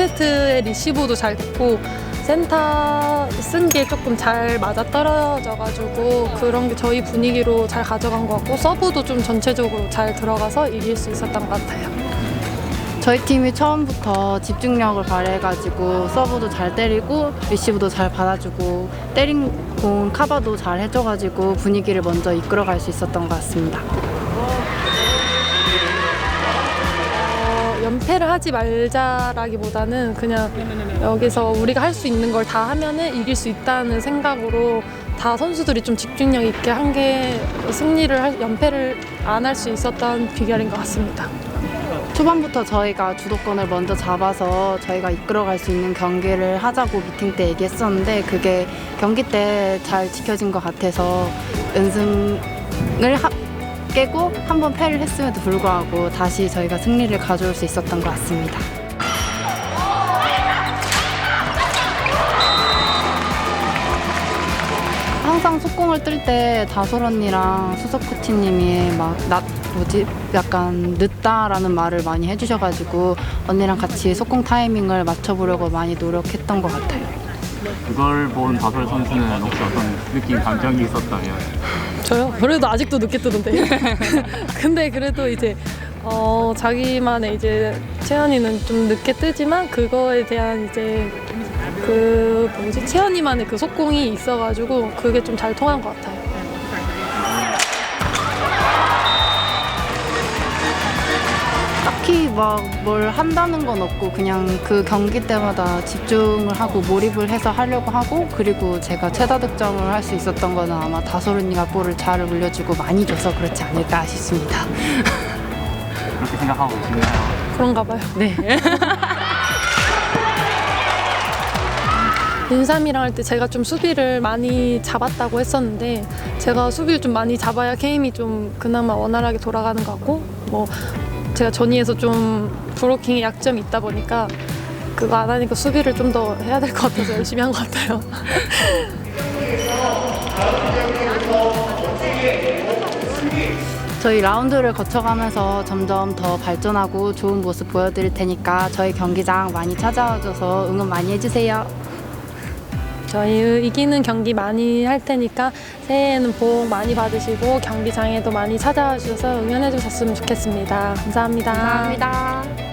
1세트의 리시브도 잘 됐고 센터 쓴 게 조금 잘 맞아 떨어져가지고 그런 게 저희 분위기로 잘 가져간 것 같고 서브도 좀 전체적으로 잘 들어가서 이길 수 있었던 것 같아요. 저희 팀이 처음부터 집중력을 발휘해가지고 서브도 잘 때리고 리시브도 잘 받아주고 때린 공 카바도 잘 해줘가지고 분위기를 먼저 이끌어갈 수 있었던 것 같습니다. 연패를 하지 말자라기보다는 그냥 여기서 우리가 할 수 있는 걸 다 하면은 이길 수 있다는 생각으로 다 선수들이 좀 집중력 있게 한 게 승리를 할, 연패를 안 할 수 있었던 비결인 것 같습니다. 초반부터 저희가 주도권을 먼저 잡아서 저희가 이끌어갈 수 있는 경기를 하자고 미팅 때 얘기했었는데 그게 경기 때 잘 지켜진 것 같아서 연승을 하- 깨고 한 번 패를 했음에도 불구하고 다시 저희가 승리를 가져올 수 있었던 것 같습니다. 항상 속공을 뜰 때 다솔 언니랑 수석 코치님이 막 나 뭐지 약간 늦다라는 말을 많이 해주셔가지고 언니랑 같이 속공 타이밍을 맞춰보려고 많이 노력했던 것 같아요. 그걸 본 다솔 선수는 혹시 어떤 느낌, 감정이 있었다면 저요? 그래도 아직도 늦게 뜨던데. 근데 그래도 이제 어, 자기만의 이제 채연이는 좀 늦게 뜨지만 그거에 대한 이제 그 뭐지 채연이만의 그 속공이 있어가지고 그게 좀 잘 통한 것 같아요. 딱히 막 뭘 한다는 건 없고 그냥 그 경기 때마다 집중을 하고 몰입을 해서 하려고 하고 그리고 제가 최다 득점을 할 수 있었던 거는 아마 다솔 언니가 볼을 잘 물려주고 많이 줘서 그렇지 않을까 싶습니다. 그렇게 생각하고 계시나요? 그런가 봐요. 네. 인삼이랑 할 때 제가 좀 수비를 많이 잡았다고 했었는데 제가 수비를 좀 많이 잡아야 게임이 좀 그나마 원활하게 돌아가는 것 같고 뭐 제가 전위에서 좀 브로킹에 약점이 있다 보니까 그거 안 하니까 수비를 좀 더 해야 될 것 같아서 열심히 한 것 같아요. 저희 라운드를 거쳐가면서 점점 더 발전하고 좋은 모습 보여드릴 테니까 저희 경기장 많이 찾아와줘서 응원 많이 해주세요. 저희 이기는 경기 많이 할 테니까 새해에는 복 많이 받으시고 경기장에도 많이 찾아와 주셔서 응원해 주셨으면 좋겠습니다. 감사합니다. 감사합니다.